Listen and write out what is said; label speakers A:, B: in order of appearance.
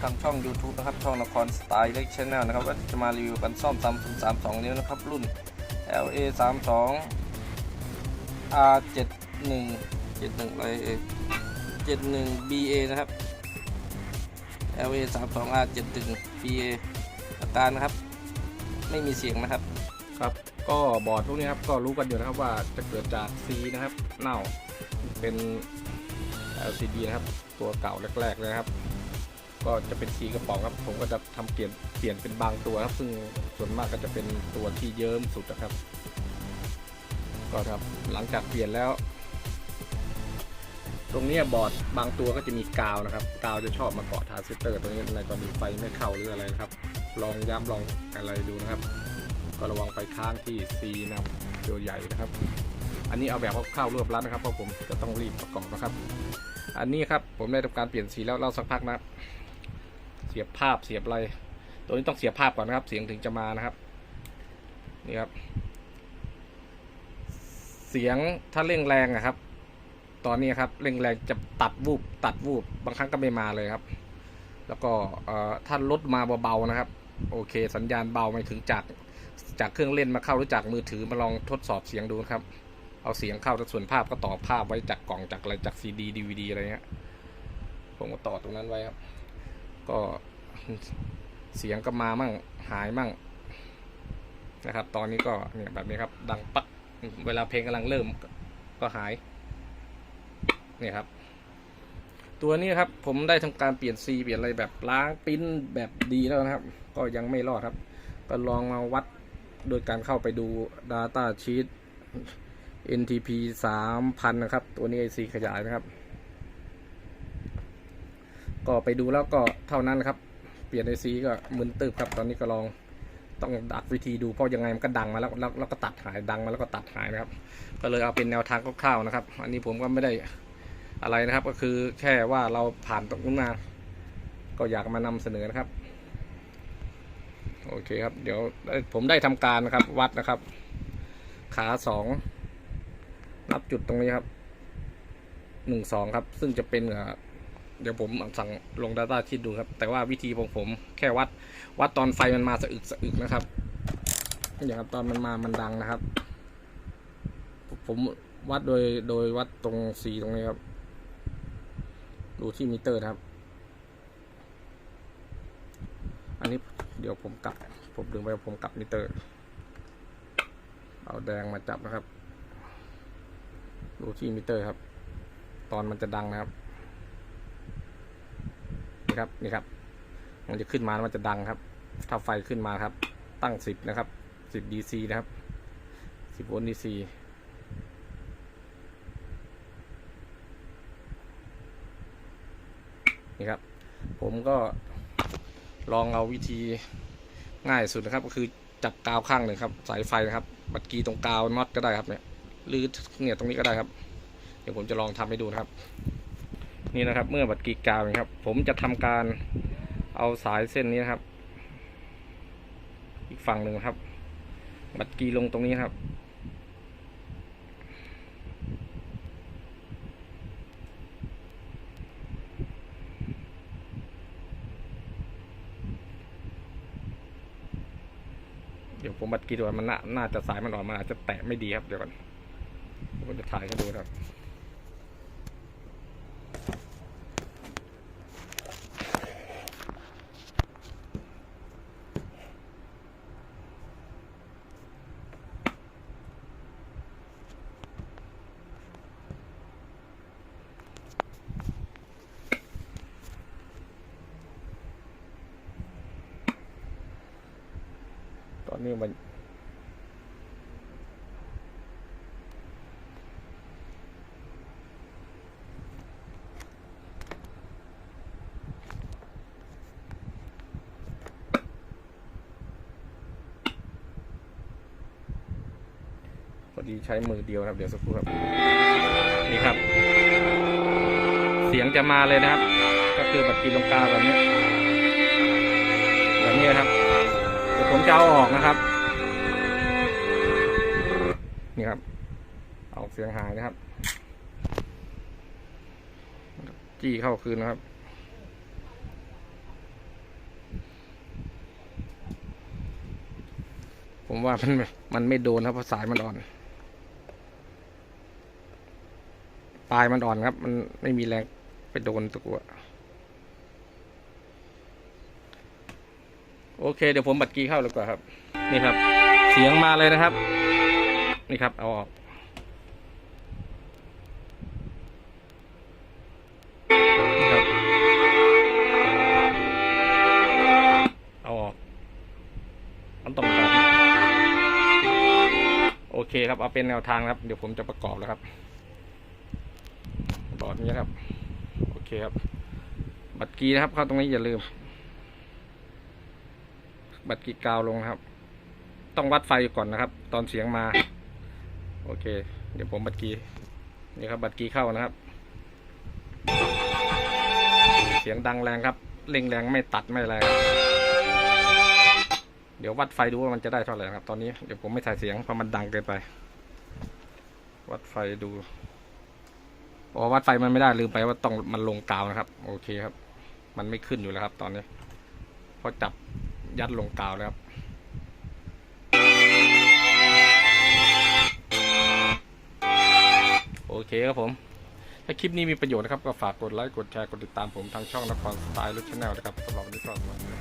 A: ทางช่อง YouTube นะครับ ช่องนครสไตล์เล็กชแนลนะครับว่าจะมารีวิวกันซ่อมซัมซุง32 นิ้วนะครับ รุ่น LA 32 R 71 71อะไรเอ71 BA นะครับ LA 32 R 71 BA อาการนะครับ ไม่มีเสียงนะครับ
B: ครับ ก็บอร์ดพวกนี้ครับ ก็รู้กันอยู่นะครับว่าจะเกิดจาก C นะครับ เน่า เป็น LCD นะครับ ตัวเก่าแรกๆเลยนะครับ ก็จะเป็น C กระป๋องครับ ผมก็จะทำเปลี่ยนเปลี่ยนเป็นบางตัวครับ ซึ่งส่วนมากก็จะเป็นตัวที่เยิ้มสุดนะครับ ก็ครับหลังจากเปลี่ยนแล้ว ตรงนี้บอร์ดบางตัวก็จะมีกาวนะครับ กาวจะชอบมาเกาะทารานซิเตอร์ตรงนี้ในตอนนี้ไฟไม่เข้าหรืออะไรนะครับ ลองย้ำลองอะไรดูนะครับ ก็ระวังไฟค้างที่ C นะตัวใหญ่นะครับ อันนี้เอาแบบเข้าวๆรวบรัดนะครับเพราะผมจะต้องรีบประกอบนะครับ อันนี้ครับผมได้ทำการเปลี่ยนสีแล้วเราสักพักนะครับ เสียบภาพเสียบอะไร ตัวนี้ต้องเสียบภาพก่อนนะครับ เสียงถึงจะมานะครับ นี่ครับ เสียงถ้าเร่งแรงอะครับ ตอนนี้ครับเร่งแรงจะตัดวูบตัดวูบบางครั้งก็ไม่มาเลยครับ แล้วก็ถ้าลดมาเบาๆนะครับ โอเค สัญญาณเบาไม่ถึงจากจากเครื่องเล่นมาเข้าหรือจากมือถือมาลองทดสอบเสียงดูนะครับ เอาเสียงเข้าแต่ส่วนภาพก็ต่อภาพไว้จากกล่องจากอะไรจากซีดีดีวดีอะไรเงี้ยผมก็ต่อตรงนั้นไว้ครับ ก็เสียงก็มามั่งหายมั่งนะครับ ตอนนี้ก็เนี่ยแบบนี้ครับ ดังปักเวลาเพลงกำลังเริ่มก็หายเนี่ยครับ ตัวนี้ครับ ผมได้ทำการเปลี่ยนซีเปลี่ยนอะไรแบบล้างปิ้นแบบดีแล้วนะครับ ก็ยังไม่รอดครับ ก็ลองมาวัดโดยการเข้าไปดู Data Sheet NTP 3000 นะครับ ตัวนี้ IC ขยายนะครับ ก็ไปดูแล้วก็เท่านั้นนะครับ เปลี่ยน IC ก็มึนตึบครับตอนนี้ก็ลองต้องดักวิธีดูเพราะยังไงมันก็ดังมาแล้วแล้วก็ตัดหายดังมาแล้วก็ตัดหายนะครับ ก็เลยเอาเป็นแนวทางคร่าวๆนะครับ อันนี้ผมก็ไม่ได้อะไรนะครับ ก็คือแค่ว่าเราผ่านตรงนู้นมา ก็อยากมานำเสนอนะครับ โอเคครับ เดี๋ยวผมได้ทำการนะครับ วัดนะครับ ขาสองนับจุดตรงนี้ครับหนึ่งสองครับ ซึ่งจะเป็นเอ่อ เดี๋ยวผมสั่งลง Data ที่ดูครับ แต่ว่าวิธีของผมแค่วัดวัดตอนไฟมันมาสะอึกสะอึกนะครับอย่างครับตอนมันมามันดังนะครับ ผมวัดโดยโดยวัดตรงสีตรงนี้ครับ ดูที่มิเตอร์ครับ อันนี้เดี๋ยวผมกลับ ผมดึงไปผมกลับมิเตอร์ เอาแดงมาจับนะครับ ดูที่มิเตอร์ครับ ตอนมันจะดังนะครับ นี่ครับนี่ครับ มันจะขึ้นมามันจะดังครับ ถ้าไฟขึ้นมาครับ ตั้งสิบนะครับสิบดีซีนะครับสิบโวลต์ดีซีนี่ครับ ผมก็ลองเอาวิธีง่ายสุดนะครับ ก็คือจับกาวข้างหนึ่งครับ สายไฟนะครับบัดกีตรงกาวน็อตก็ได้ครับเนี่ยหรือเนี่ยตรงนี้ก็ได้ครับ เดี๋ยวผมจะลองทำให้ดูนะครับ นี่นะครับ เมื่อบัดกีกาวนะครับ ผมจะทำการเอาสายเส้นนี้นะครับ อีกฝั่งหนึ่งครับ บัดกีลงตรงนี้ครับ เดี๋ยวผมบัดกีดูว่ามันน่าน่าจะสายมันออกมาอาจจะแตะไม่ดีครับเดี๋ยวก่อนผมจะถ่ายให้ดูครับ นนี้มันพอดีใช้มือเดียวครับ เดี๋ยวสักครู่ครับ นี่ครับ เสียงจะมาเลยนะครับ ก็คือบัตรกีลงกาแบบนี้แบบนี้นะครับ ผมจะเอาออกนะครับ นี่ครับ ออกเสียงหายนะครับ จี้เข้าคืนนะครับผมว่ามันมันไม่โดนครับเพราะสายมันอ่อน ปลายมันอ่อนครับ มันไม่มีแรงไปโดนตะกั่ว โอเคเดี๋ยวผมบัดกีเข้าเลยกว่าครับ นี่ครับ เสียงมาเลยนะครับ นี่ครับ เอาออกเอาออกมันต้องแบบนี้โอเคครับ เอาเป็นแนวทางครับ เดี๋ยวผมจะประกอบแล้วครับบอร์ดนี้ครับ โอเคครับ บัตรกีนะครับ เข้าตรงนี้อย่าลืม บัตรกีกาวลงนะครับ ต้องวัดไฟก่อนนะครับ ตอนเสียงมา โอเค เดี๋ยวผมบัตรกีนี่ครับ บัตรกีเข้านะครับ เสียงดังแรงครับเร่งแรงไม่ตัดไม่อะไรเดี๋ยววัดไฟดูว่ามันจะได้เท่าไหร่ครับ ตอนนี้เดี๋ยวผมไม่ใส่เสียงเพราะมันดังเกินไป วัดไฟดูพอวัดไฟมันไม่ได้ลืมไปว่าต้องมันลงกาวนะครับ โอเคครับ มันไม่ขึ้นอยู่แล้วครับ ตอนนี้เพราะจับ ยัดลงกาวแล้วครับโอเคครับผม ถ้าคลิปนี้มีประโยชน์นะครับ ก็ฝากกดไลค์ กดแชร์ กดติดตามผมทางช่องนครสไตล์ลุชแนลนะครับสำหรับวันนี้ก็สวัสดี